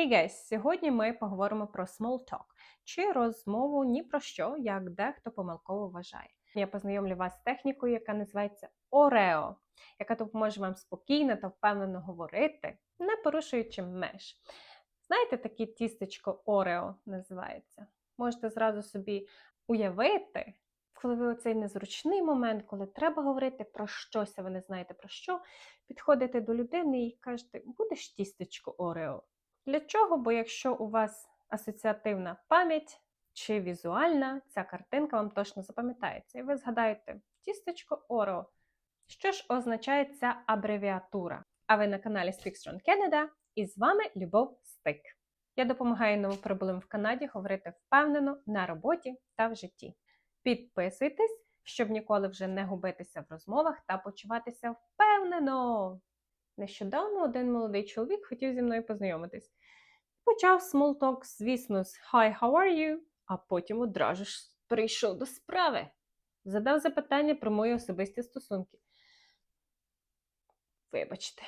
Hey guys! Сьогодні ми поговоримо про small talk, чи розмову ні про що, як дехто помилково вважає. Я познайомлю вас з технікою, яка називається Орео, яка допоможе вам спокійно та впевнено говорити, не порушуючи меж. Знаєте, таке тістечко Орео називається. Можете зразу собі уявити, коли ви оцей незручний момент, коли треба говорити про щось, а ви не знаєте про що, підходите до людини і кажете, будеш тістечко Орео. Для чого? Бо якщо у вас асоціативна пам'ять чи візуальна, ця картинка вам точно запам'ятається. І ви згадаєте тістечко Орео. Що ж означає ця абревіатура? А ви на каналі Speakstrong Canada і з вами Любов Стик. Я допомагаю новоприбулим в Канаді говорити впевнено на роботі та в житті. Підписуйтесь, щоб ніколи вже не губитися в розмовах та почуватися впевнено. Нещодавно один молодий чоловік хотів зі мною познайомитись. Почав talk, звісно, з Hi, how are you? А потім одразу ж прийшов до справи. Задав запитання про мої особисті стосунки. Вибачте,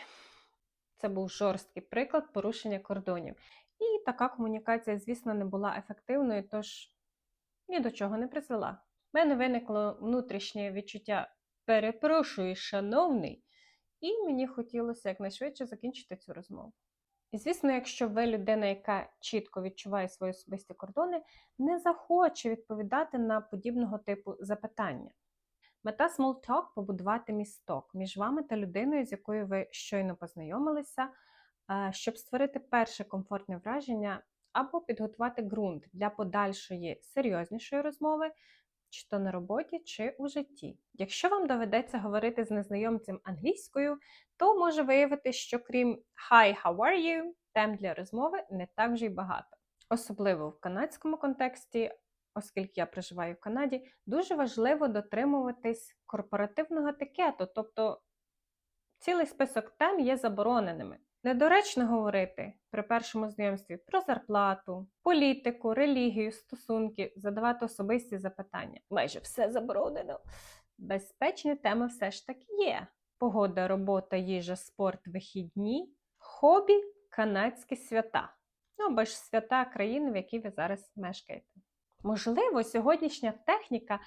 це був жорсткий приклад порушення кордонів. І така комунікація, звісно, не була ефективною, тож ні до чого не призвела. У мене виникло внутрішнє відчуття перепрошую, шановний, і мені хотілося якнайшвидше закінчити цю розмову. І, звісно, якщо ви людина, яка чітко відчуває свої особисті кордони, не захоче відповідати на подібного типу запитання. Мета Small Talk – побудувати місток між вами та людиною, з якою ви щойно познайомилися, щоб створити перше комфортне враження або підготувати ґрунт для подальшої серйознішої розмови, чи то на роботі, чи у житті. Якщо вам доведеться говорити з незнайомцем англійською, то може виявити, що крім Hi, how are you, тем для розмови не так вже й багато. Особливо в канадському контексті, оскільки я проживаю в Канаді, дуже важливо дотримуватись корпоративного етикету, тобто цілий список тем є забороненими. Недоречно говорити при першому знайомстві про зарплату, політику, релігію, стосунки, задавати особисті запитання. Майже все заборонено. Безпечні теми все ж таки є. Погода, робота, їжа, спорт, вихідні, хобі, канадські свята. Ну або ж свята країни, в якій ви зараз мешкаєте. Можливо, сьогоднішня техніка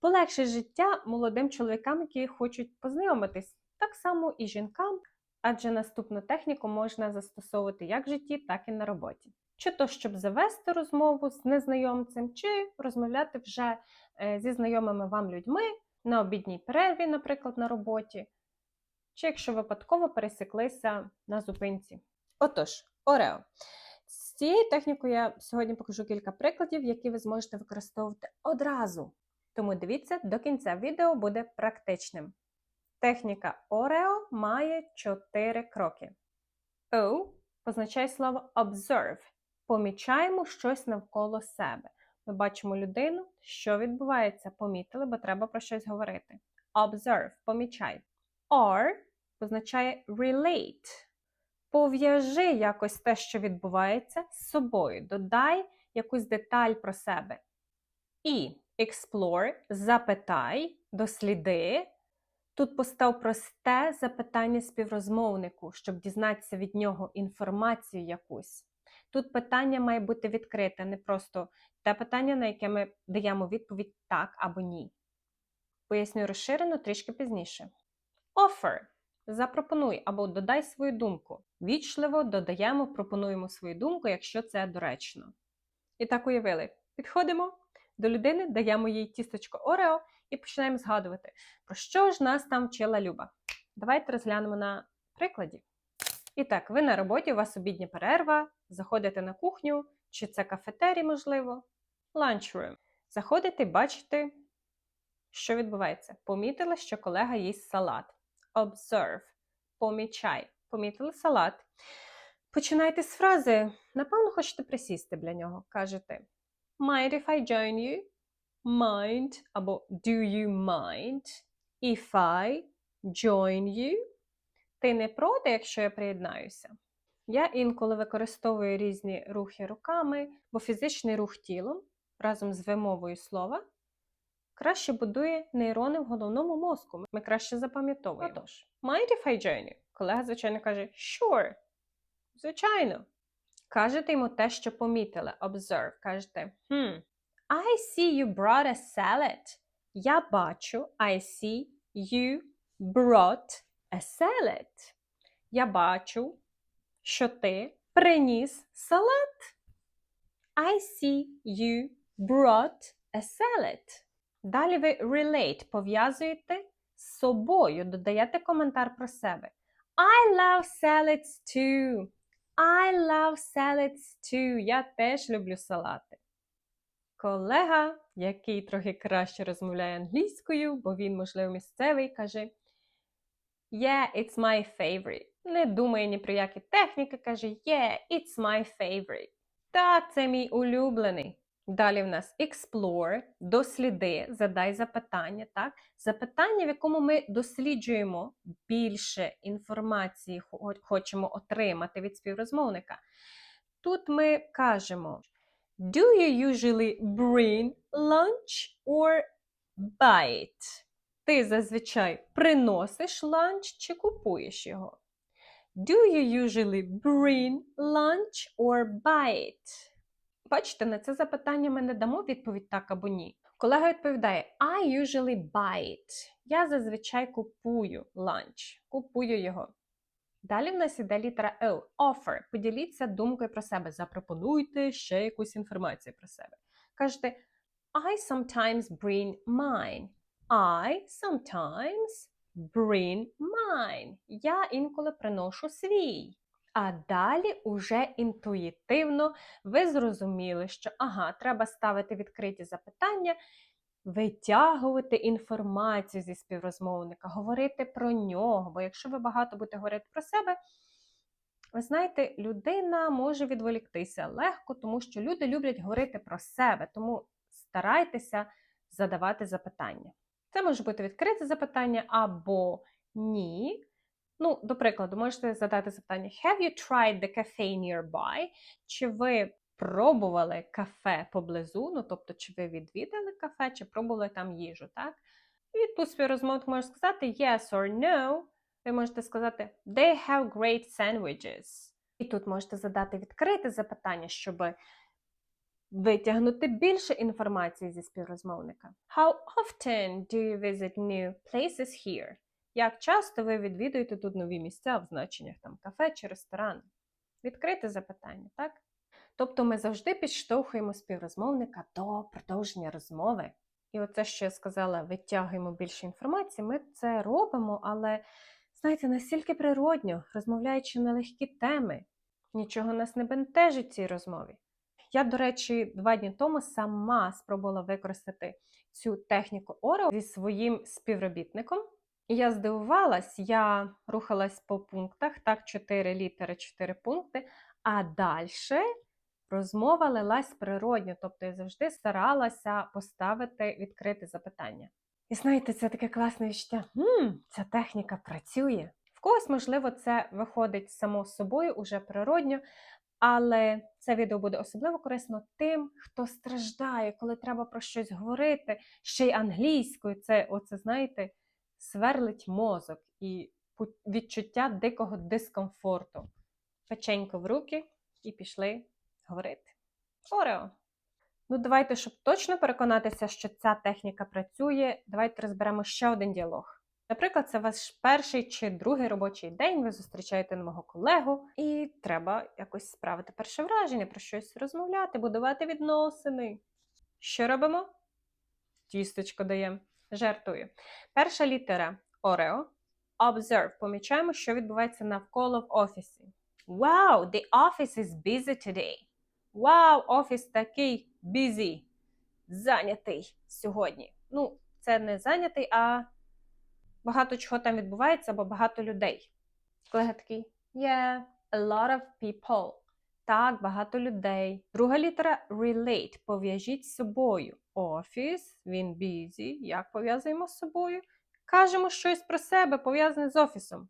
полегшить життя молодим чоловікам, які хочуть познайомитись, так само і жінкам адже наступну техніку можна застосовувати як в житті, так і на роботі. Чи то щоб завести розмову з незнайомцем, чи розмовляти вже е, зі знайомими вам людьми на обідній перерві, наприклад, на роботі, чи якщо випадково пересіклися на зупинці. Отож, Орео. З цією технікою я сьогодні покажу кілька прикладів, які ви зможете використовувати одразу. Тому дивіться, до кінця відео буде практичним. Техніка Орео має чотири кроки. O позначає слово observe. Помічаємо щось навколо себе. Ми бачимо людину, що відбувається, помітили, бо треба про щось говорити. Observe помічай. R позначає relate. Пов'яжи якось те, що відбувається, з собою. Додай якусь деталь про себе. І explore запитай, досліди. Тут постав просте запитання співрозмовнику, щоб дізнатися від нього інформацію якусь. Тут питання має бути відкрите, не просто те питання, на яке ми даємо відповідь так або ні. Поясню розширено трішки пізніше. Offer. Запропонуй або додай свою думку. Вічливо додаємо, пропонуємо свою думку, якщо це доречно. І так уявили. Підходимо до людини, даємо їй тісточко Орео і починаємо згадувати, про що ж нас там вчила Люба. Давайте розглянемо на прикладі. І так, ви на роботі, у вас обідня перерва, заходите на кухню, чи це кафетері, можливо, lunchroom. Заходите бачите, що відбувається. Помітили, що колега їсть салат. Observe. Помічай. Помітили салат. Починайте з фрази. Напевно, хочете присісти для нього. Кажете Mind if I join you? mind або do you mind if I join you? Ти не проти, якщо я приєднаюся? Я інколи використовую різні рухи руками, бо фізичний рух тілом разом з вимовою слова краще будує нейрони в головному мозку. Ми краще запам'ятовуємо. Отож, mind if I join you? Колега, звичайно, каже, sure. Звичайно. Кажете йому те, що помітили. Observe. Кажете, hmm, I see you brought a salad. Я бачу, I see you brought a salad. Я бачу, що ти приніс салат. I see you brought a salad. Далі ви relate пов'язуєте з собою, додаєте коментар про себе. I love salads too. I love salads too. Я теж люблю салати. Колега, який трохи краще розмовляє англійською, бо він, можливо, місцевий, каже: Yeah, it's my favorite. Не думає ні про які техніки, каже Yeah, it's my favorite. Так, це мій улюблений. Далі в нас explore, досліди, задай запитання. Так? Запитання, в якому ми досліджуємо більше інформації, хочемо отримати від співрозмовника. Тут ми кажемо: Do you usually bring lunch or buy it? Ти зазвичай приносиш ланч чи купуєш його? Do you usually bring lunch or buy it? Бачите, на це запитання ми не дамо відповідь так або ні. Колега відповідає: I usually buy it. Я зазвичай купую ланч, купую його. Далі в нас іде літера O. Offer. Поділіться думкою про себе. Запропонуйте ще якусь інформацію про себе. Кажете, I sometimes bring mine. I sometimes bring mine. Я інколи приношу свій. А далі уже інтуїтивно ви зрозуміли, що ага, треба ставити відкриті запитання, витягувати інформацію зі співрозмовника, говорити про нього. Бо якщо ви багато будете говорити про себе, ви знаєте, людина може відволіктися легко, тому що люди люблять говорити про себе, тому старайтеся задавати запитання. Це може бути відкрите запитання або ні. Ну, до прикладу, можете задати запитання: Have you tried the cafe nearby? Чи ви пробували кафе поблизу? Ну, тобто, чи ви відвідали кафе, чи пробували там їжу, так? І тут співрозмовник може сказати yes or no. Ви можете сказати They have great sandwiches. І тут можете задати відкрите запитання, щоб витягнути більше інформації зі співрозмовника. How often do you visit new places here? Як часто ви відвідуєте тут нові місця в значеннях там кафе чи ресторан? Відкрите запитання, так? Тобто ми завжди підштовхуємо співрозмовника до продовження розмови. І оце, що я сказала, витягуємо більше інформації, ми це робимо, але, знаєте, настільки природньо, розмовляючи на легкі теми, нічого нас не бентежить в цій розмові. Я, до речі, два дні тому сама спробувала використати цю техніку Орео зі своїм співробітником. Я здивувалась, я рухалась по пунктах, так, 4 літери, 4 пункти, а далі розмова лилась природньо, тобто я завжди старалася поставити відкрите запитання. І знаєте, це таке класне відчуття. Хм, ця техніка працює. В когось, можливо, це виходить само собою, уже природньо, але це відео буде особливо корисно тим, хто страждає, коли треба про щось говорити, ще й англійською. Це, оце, знаєте, сверлить мозок і відчуття дикого дискомфорту. Печенько в руки і пішли говорити. Орео! Ну, давайте, щоб точно переконатися, що ця техніка працює, давайте розберемо ще один діалог. Наприклад, це ваш перший чи другий робочий день, ви зустрічаєте нового колегу, і треба якось справити перше враження, про щось розмовляти, будувати відносини. Що робимо? Тісточко даємо. Жартую. Перша літера Орео. Observe. Помічаємо, що відбувається навколо в офісі. Wow, the office is busy today. Вау, офіс такий busy. Зайнятий сьогодні. Ну, це не зайнятий, а багато чого там відбувається, або багато людей. Колега такий Yeah, a lot of people. Так, багато людей. Друга літера relate. Пов'яжіть з собою. Офіс, він busy. Як пов'язуємо з собою? Кажемо щось про себе, пов'язане з офісом.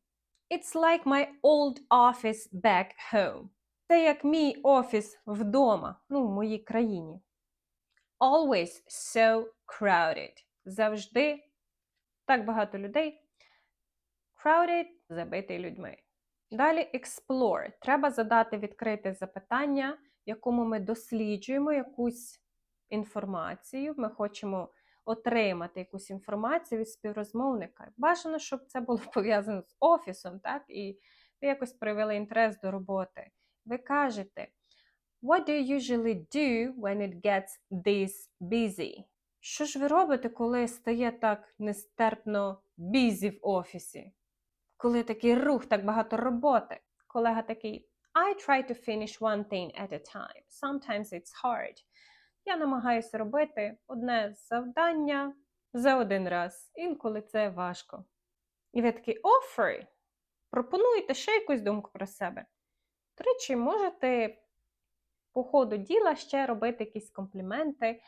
It's like my old office back home. Це як мій офіс вдома, ну, в моїй країні. Always so crowded. Завжди так багато людей. Crowded забитий людьми. Далі explore. Треба задати відкрите запитання, в якому ми досліджуємо якусь інформацію. Ми хочемо отримати якусь інформацію від співрозмовника. Бажано, щоб це було пов'язано з офісом, так? І ви якось проявили інтерес до роботи. Ви кажете, What do you usually do when it gets this busy? Що ж ви робите, коли стає так нестерпно busy в офісі? Коли такий рух, так багато роботи? Колега такий I try to finish one thing at a time. Sometimes it's hard. Я намагаюся робити одне завдання за один раз. Інколи це важко. І ви такий offer. Пропонуєте ще якусь думку про себе. До речі, можете по ходу діла ще робити якісь компліменти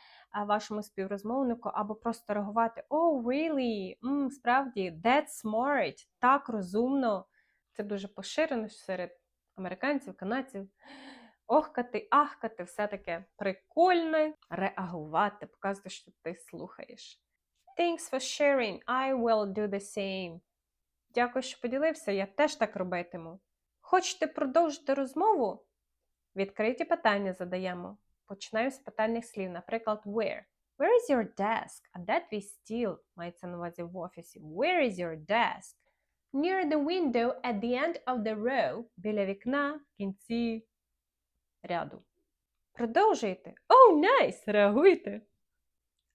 вашому співрозмовнику, або просто реагувати: Oh, really? Mm, справді, that's smart, так розумно. Це дуже поширено серед американців, канадців. Охкати, ахкати, все таке прикольне, реагувати, показувати, що ти слухаєш. Thanks for sharing. I will do the same. Дякую, що поділився. Я теж так робитиму. Хочете продовжити розмову? Відкриті питання задаємо. Починаю з питальних слів, наприклад, where. Where is your desk? А де твій стіл? Мається на увазі в офісі. Where is your desk? Near the window at the end of the row. Біля вікна в кінці ряду. Продовжуйте. Oh, nice! Реагуйте.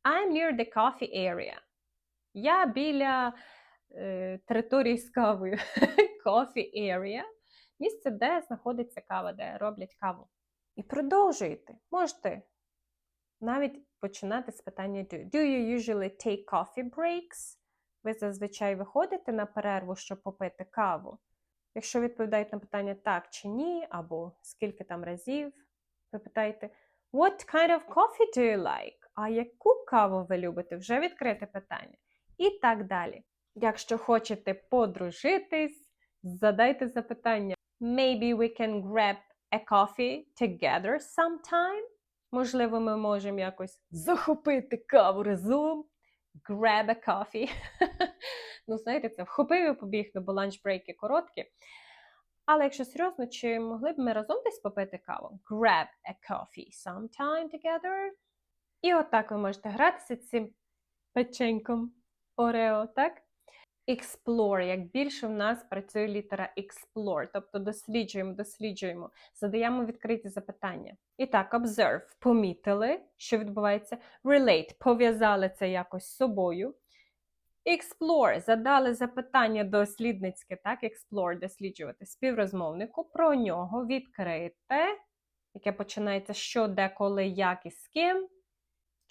I'm near the coffee area. Я біля е, території з кавою. coffee area. Місце, де знаходиться кава, де роблять каву. І продовжуйте. Можете навіть починати з питання do. Do you usually take coffee breaks? Ви зазвичай виходите на перерву, щоб попити каву. Якщо відповідають на питання так чи ні, або скільки там разів, ви питаєте What kind of coffee do you like? А яку каву ви любите? Вже відкрите питання. І так далі. Якщо хочете подружитись, задайте запитання. Maybe we can grab a coffee together sometime. Можливо, ми можемо якось захопити каву разом. Grab a coffee. ну, знаєте, це вхопив і побіг, бо ланчбрейки короткі. Але якщо серйозно, чи могли б ми разом десь попити каву? Grab a coffee sometime together. І отак ви можете гратися цим печеньком Орео, так? Explore, як більше в нас працює літера explore, тобто досліджуємо, досліджуємо, задаємо відкриті запитання. І так, observe, помітили, що відбувається. Relate, пов'язали це якось з собою. Explore, задали запитання дослідницьке, так, explore, досліджувати співрозмовнику, про нього відкрите, яке починається що, де, коли, як і з ким.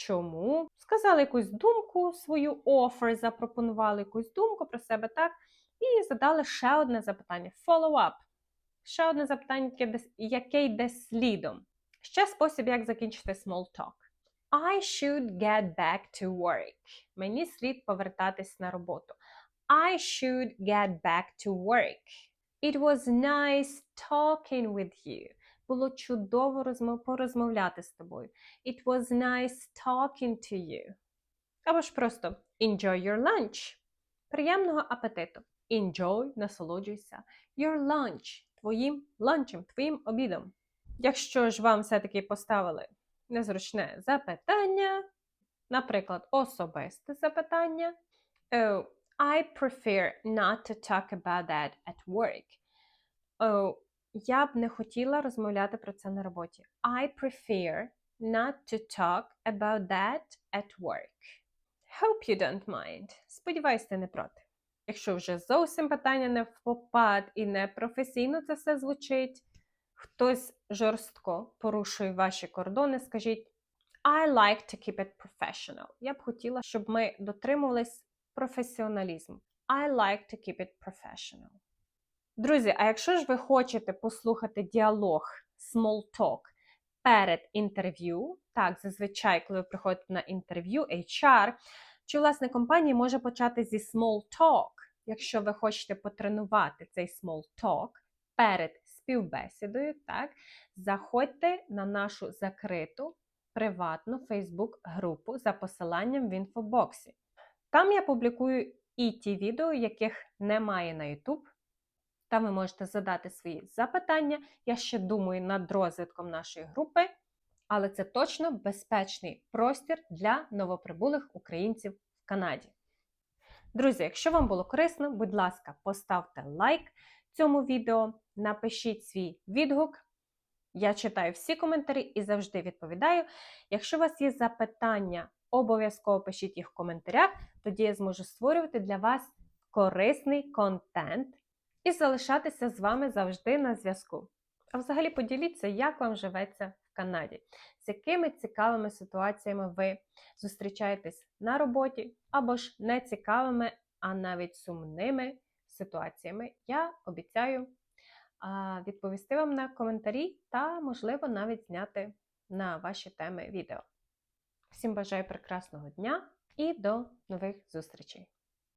Чому? Сказали якусь думку, свою офер, запропонували якусь думку про себе, так? І задали ще одне запитання: follow-up. Ще одне запитання, яке йде слідом. Ще спосіб, як закінчити small talk. I should get back to work. Мені слід повертатись на роботу. I should get back to work. It was nice talking with you. Було чудово розмов... порозмовляти з тобою. It was nice talking to you. Або ж просто enjoy your lunch. Приємного апетиту. Enjoy, насолоджуйся. Your lunch. Твоїм ланчем, твоїм обідом. Якщо ж вам все-таки поставили незручне запитання, наприклад, особисте запитання. Oh, I prefer not to talk about that at work. Oh, я б не хотіла розмовляти про це на роботі. I prefer not to talk about that at work. Hope you don't mind. Сподіваюсь, ти не проти. Якщо вже зовсім питання не в попад і не професійно це все звучить, хтось жорстко порушує ваші кордони, скажіть I like to keep it professional. Я б хотіла, щоб ми дотримувались професіоналізму. I like to keep it professional. Друзі, а якщо ж ви хочете послухати діалог, small talk перед інтерв'ю, так, зазвичай, коли ви приходите на інтерв'ю, HR, чи власне компанія може почати зі small talk, якщо ви хочете потренувати цей small talk перед співбесідою, так, заходьте на нашу закриту приватну Facebook групу за посиланням в інфобоксі. Там я публікую і ті відео, яких немає на YouTube. Там ви можете задати свої запитання. Я ще думаю над розвитком нашої групи, але це точно безпечний простір для новоприбулих українців в Канаді. Друзі, якщо вам було корисно, будь ласка, поставте лайк цьому відео, напишіть свій відгук. Я читаю всі коментарі і завжди відповідаю. Якщо у вас є запитання, обов'язково пишіть їх в коментарях, тоді я зможу створювати для вас корисний контент і залишатися з вами завжди на зв'язку. А взагалі поділіться, як вам живеться в Канаді, з якими цікавими ситуаціями ви зустрічаєтесь на роботі, або ж не цікавими, а навіть сумними ситуаціями. Я обіцяю відповісти вам на коментарі та, можливо, навіть зняти на ваші теми відео. Всім бажаю прекрасного дня і до нових зустрічей!